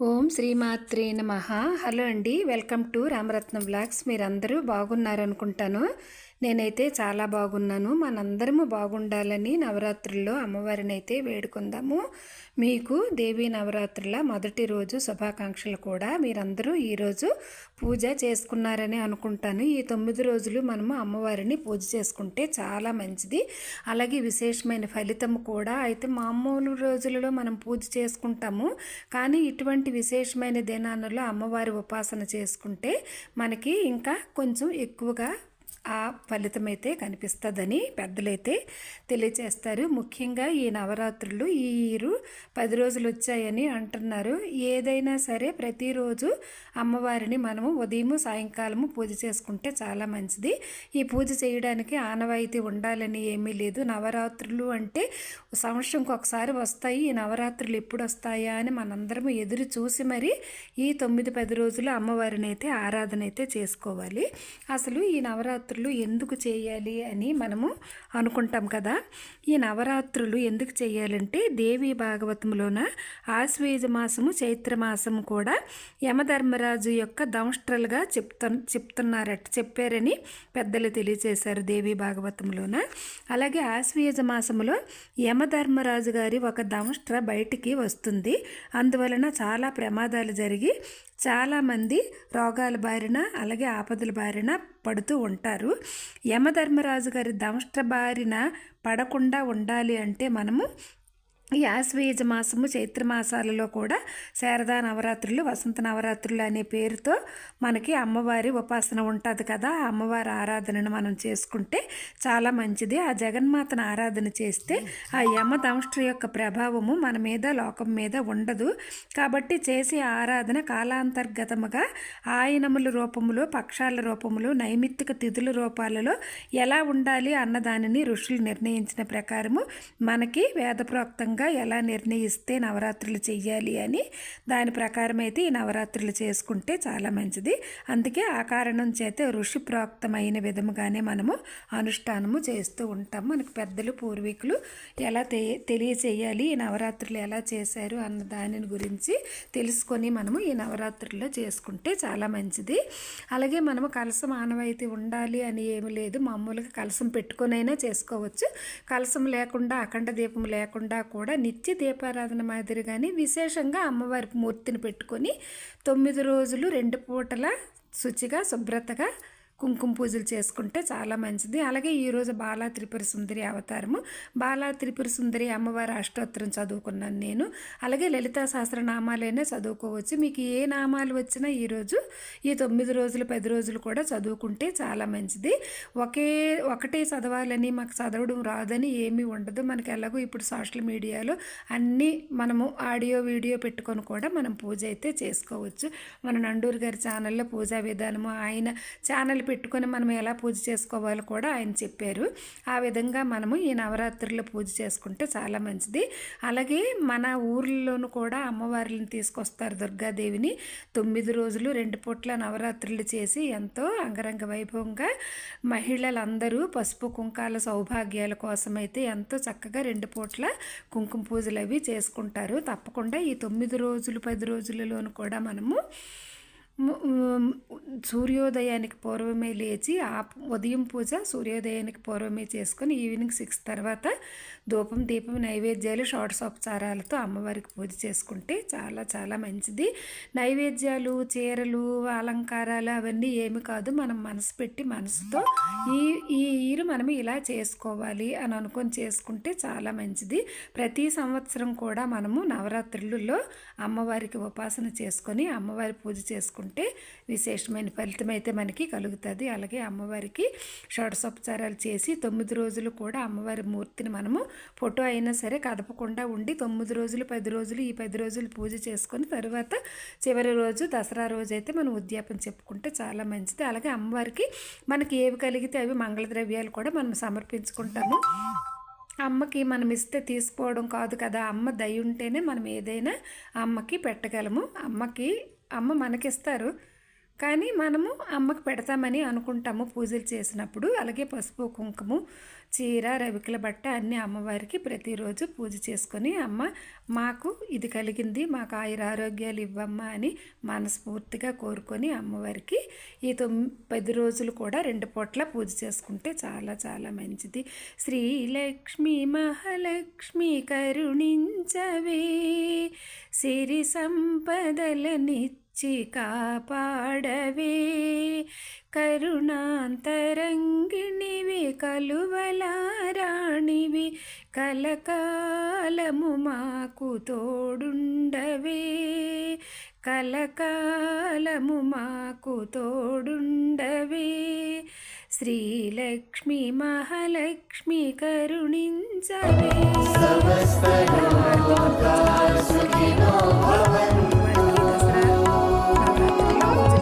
ఓం శ్రీమాత్రే నమ. హలో అండి. వెల్కమ్ టు రామరత్నం బ్లాగ్స్ మీరందరూ బాగున్నారనుకుంటాను. నేనైతే చాలా బాగున్నాను. మనందరము బాగుండాలని నవరాత్రుల్లో అమ్మవారిని అయితే వేడుకుందాము. మీకు దేవీ నవరాత్రుల మొదటి రోజు శుభాకాంక్షలు కూడా మీరందరూ ఈరోజు పూజ చేసుకున్నారని అనుకుంటాను. ఈ తొమ్మిది రోజులు మనము అమ్మవారిని పూజ చేసుకుంటే చాలా మంచిది. అలాగే విశేషమైన ఫలితం కూడా అయితే మామూలు రోజులలో మనం పూజ చేసుకుంటాము. కానీ ఇటువంటి విశేషమైన దినాలలో అమ్మవారి ఉపాసన చేసుకుంటే మనకి ఇంకా కొంచెం ఎక్కువగా ఆ ఫలితం అయితే కనిపిస్తుందని పెద్దలైతే తెలియచేస్తారు. ముఖ్యంగా ఈ నవరాత్రులు ఈ ఇయరు పది రోజులు వచ్చాయని అంటున్నారు. ఏదైనా సరే ప్రతిరోజు అమ్మవారిని మనము ఉదయం సాయంకాలము పూజ చేసుకుంటే చాలా మంచిది. ఈ పూజ చేయడానికి ఆనవాయితీ ఉండాలని ఏమీ లేదు. నవరాత్రులు అంటే సంవత్సరంకి ఒకసారి వస్తాయి ఈ నవరాత్రులు ఎప్పుడు వస్తాయా అని మనందరం ఎదురు చూసి మరి ఈ తొమ్మిది పది రోజులు అమ్మవారిని అయితే ఆరాధన అయితే చేసుకోవాలి. అసలు ఈ నవరాత్రులు ఎందుకు చేయాలి అని మనము అనుకుంటాం కదా. ఈ నవరాత్రులు ఎందుకు చేయాలంటే దేవి భాగవతంలోన ఆశ్వేజ మాసము చైత్ర మాసము కూడా యమధర్మరాజు యొక్క దంష్ట్రలుగా చెప్తు చెప్తున్నారట చెప్పారని పెద్దలు తెలియజేశారు దేవి భాగవతంలోన అలాగే ఆశ్వేజ మాసములో యమధర్మరాజు గారి ఒక దంష్ట్ర బయటికి వస్తుంది. అందువలన చాలా ప్రమాదాలు జరిగి చాలామంది రోగాల బారిన అలాగే ఆపదల బారిన పడుతూ ఉంటారు. యమధర్మరాజు గారి దంష్ట బారిన పడకుండా ఉండాలి అంటే మనము ఈ ఆశ్వయుజ మాసము చైత్ర మాసాలలో కూడా శారదా నవరాత్రులు వసంత నవరాత్రులు అనే పేరుతో మనకి అమ్మవారి ఉపాసన ఉంటుంది కదా. ఆ అమ్మవారి ఆరాధనను మనం చేసుకుంటే చాలా మంచిది. ఆ జగన్మాతను ఆరాధన చేస్తే ఆ యమ దంష్ట్ర యొక్క ప్రభావము మన మీద లోకం మీద ఉండదు. కాబట్టి చేసే ఆరాధన కాలాంతర్గతముగా ఆయనముల రూపములో పక్షాల రూపములో నైమిత్తిక తిథుల రూపాలలో ఎలా ఉండాలి అన్నదానిని ఋషులు నిర్ణయించిన ప్రకారము మనకి వేదప్రోక్తంగా ఎలా నిర్ణయిస్తే నవరాత్రులు చెయ్యాలి అని దాని ప్రకారం అయితే ఈ నవరాత్రులు చేసుకుంటే చాలా మంచిది. అందుకే ఆ కారణం చేత ఋషి ప్రోక్తమైన విధముగానే మనము అనుష్ఠానము చేస్తూ ఉంటాం. మనకు పెద్దలు పూర్వీకులు ఎలా తె తెలియచేయాలి ఈ నవరాత్రులు ఎలా చేశారు అన్న దాని గురించి తెలుసుకొని మనము ఈ నవరాత్రుల్లో చేసుకుంటే చాలా మంచిది. అలాగే మనము కలసం ఆనవాయితీ ఉండాలి అని ఏమి లేదు. మామూలుగా కలసం పెట్టుకొనైనా చేసుకోవచ్చు. కలసం లేకుండా అఖండ దీపం లేకుండా కూడా నిత్య దీపారాధన మాదిరిగానే విశేషంగా అమ్మవారి మూర్తిని పెట్టుకొని తొమ్మిది రోజులు రెండు పూటల శుచిగా శుభ్రతగా కుంకుమ పూజలు చేసుకుంటే చాలా మంచిది. అలాగే ఈరోజు బాలా త్రిపుర సుందరి అవతారము. బాలా త్రిపుర సుందరి అమ్మవారి అష్టోత్తరం చదువుకున్నాను నేను. అలాగే లలితా సహస్రనామాలైనా చదువుకోవచ్చు. మీకు ఏ నామాలు వచ్చినా ఈరోజు ఈ తొమ్మిది రోజులు పది రోజులు కూడా చదువుకుంటే చాలా మంచిది. ఒకే ఒకటే చదవాలని మాకు చదవడం రాదని ఏమీ ఉండదు. మనకి ఎలాగో ఇప్పుడు సోషల్ మీడియాలో అన్నీ మనము ఆడియో వీడియో పెట్టుకొని కూడా మనం పూజ అయితే చేసుకోవచ్చు. మన నండూరు గారి ఛానల్లో పూజా విధానము ఆయన ఛానల్ పెట్టుకొని మనం ఎలా పూజ చేసుకోవాలో కూడా ఆయన చెప్పారు. ఆ విధంగా మనము ఈ నవరాత్రుల్లో పూజ చేసుకుంటే చాలా మంచిది. అలాగే మన ఊర్లలోనూ కూడా అమ్మవారిని తీసుకొస్తారు దుర్గాదేవిని. తొమ్మిది రోజులు రెండు పూట్ల నవరాత్రులు చేసి ఎంతో అంగరంగ వైభవంగా మహిళలందరూ పసుపు కుంకాల సౌభాగ్యాల కోసమైతే ఎంతో చక్కగా రెండు పూట్ల కుంకుమ పూజలు అవి చేసుకుంటారు. తప్పకుండా ఈ తొమ్మిది రోజులు పది రోజులలోనూ కూడా మనము సూర్యోదయానికి పూర్వమే లేచి ఆ ఉదయం పూజ సూర్యోదయానికి పూర్వమే చేసుకొని ఈవినింగ్ సిక్స్ తర్వాత ధూపం దీపం నైవేద్యాలు షోడశోపచారాలతో అమ్మవారికి పూజ చేసుకుంటే చాలా చాలా మంచిది. నైవేద్యాలు చీరలు అలంకారాలు అవన్నీ ఏమి కాదు. మనం మనసు పెట్టి మనసుతో ఈ ఈ మనం ఇలా చేసుకోవాలి అని అనుకొని చేసుకుంటే చాలా మంచిది. ప్రతి సంవత్సరం కూడా మనము నవరాత్రులలో అమ్మవారికి ఉపాసన చేసుకొని అమ్మవారి పూజ చేసుకుంటే విశేషమైన ఫలితం అయితే మనకి కలుగుతుంది. అలాగే అమ్మవారికి షోడశోపచారాలు చేసి తొమ్మిది రోజులు కూడా అమ్మవారి మూర్తిని మనము ఫోటో అయినా సరే కదపకుండా ఉండి తొమ్మిది రోజులు పది రోజులు ఈ పది రోజులు పూజ చేసుకొని తర్వాత చివరి రోజు దసరా రోజు అయితే మనం ఉద్యాపన చెప్పుకుంటే చాలా మంచిది. అలాగే అమ్మవారికి మనకి ఏవి కలిగితే అవి మంగళ ద్రవ్యాలు కూడా మనం సమర్పించుకుంటాము. అమ్మకి మనం ఇస్తే తీసుకోవడం కాదు కదా అమ్మ దయ ఉంటేనే మనం ఏదైనా అమ్మకి పెట్టగలము. అమ్మకి అమ్మ మనకిస్తారు. కానీ మనము అమ్మకు పెడతామని అనుకుంటాము పూజలు చేసినప్పుడు. అలాగే పసుపు కుంకుమ చీర రవికల బట్ట అన్ని అమ్మవారికి ప్రతిరోజు పూజ చేసుకొని అమ్మ మాకు ఇది కలిగింది మాకు ఆయుర ఆరోగ్యాలు ఇవ్వమ్మ అని మనస్ఫూర్తిగా కోరుకొని అమ్మవారికి ఈ తొమ్మి పది రోజులు కూడా రెండు పూట్ల పూజ చేసుకుంటే చాలా చాలా మంచిది. శ్రీలక్ష్మి మహాలక్ష్మి కరుణించవే సిరి సంపదలనిచ్చి కాపాడవే కరుణాంతరంగిణివి కలువలారాణివి కలకాలము మాకు తోడుండవే. కలకాలము మాకు తోడుండవే. శ్రీలక్ష్మి మహాలక్ష్మి కరుణించవే. సమస్త